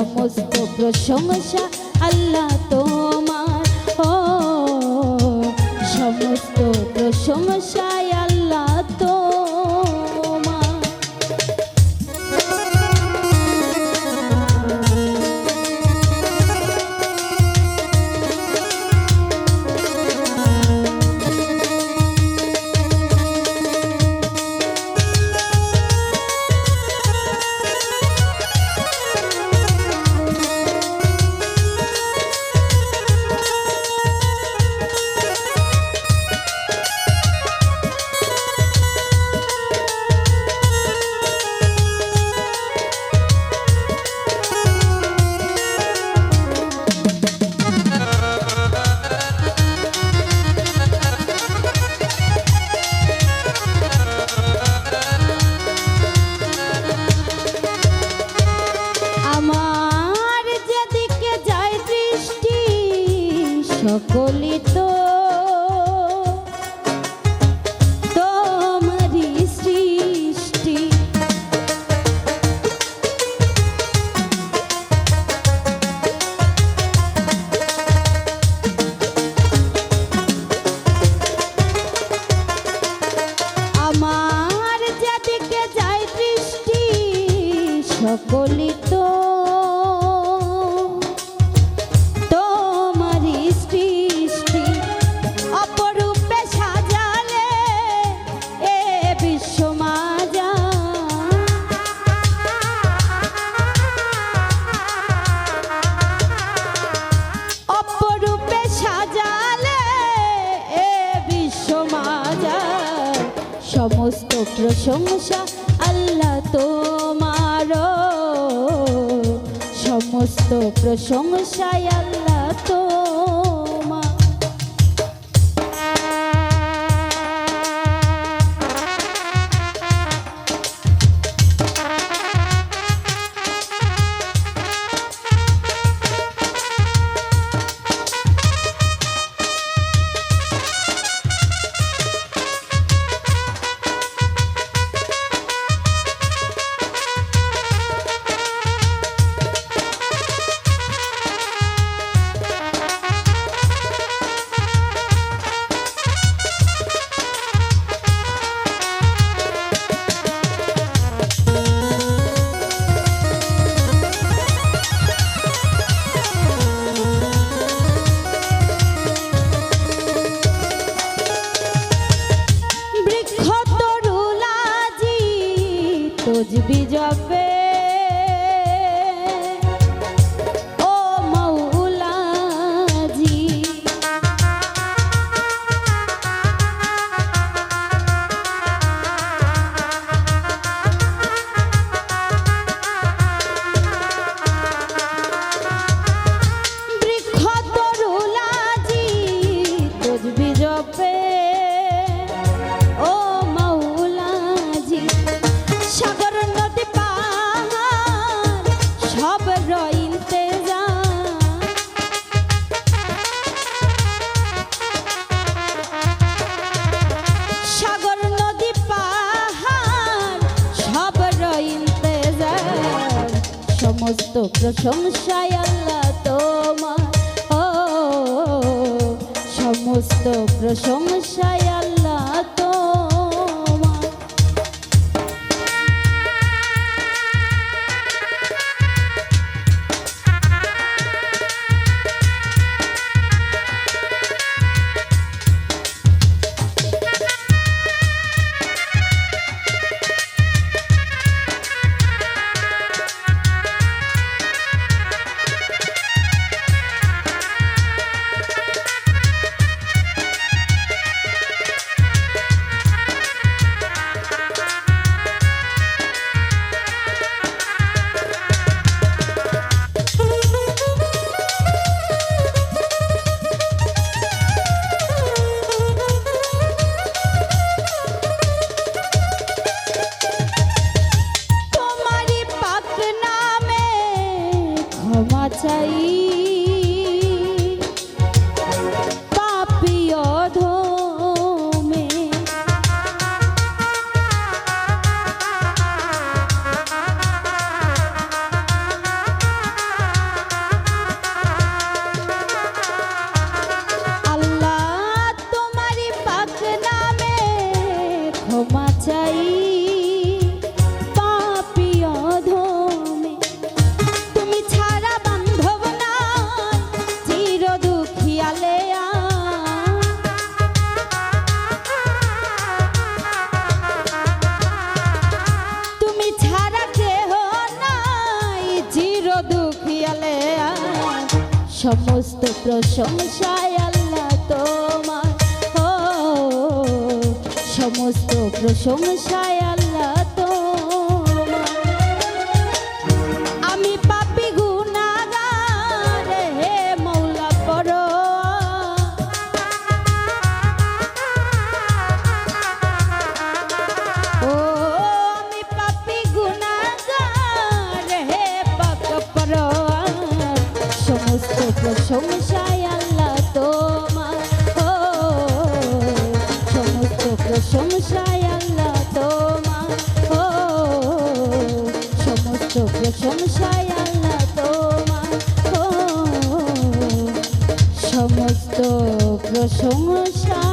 সমস্ত প্রশংসা আল্লাহ তোমার। ও সমস্ত প্রশংসায় সকলি তো অপরূপে সাজালে এ বিশ্ব মাজা। অপরূপে সাজালে এ বিশ্ব মাজার সমস্ত প্রশংসা আল্লাহ তোমার সমস্ত প্রশংসায় আল্লাহ তোমার প্রশংসায় আল্লাহ তোমার। ও সমস্ত প্রশংসায় সমস্ত প্রশংসায় আল্লাহ তোমার। ও সমস্ত প্রশংসায় 有个熊儿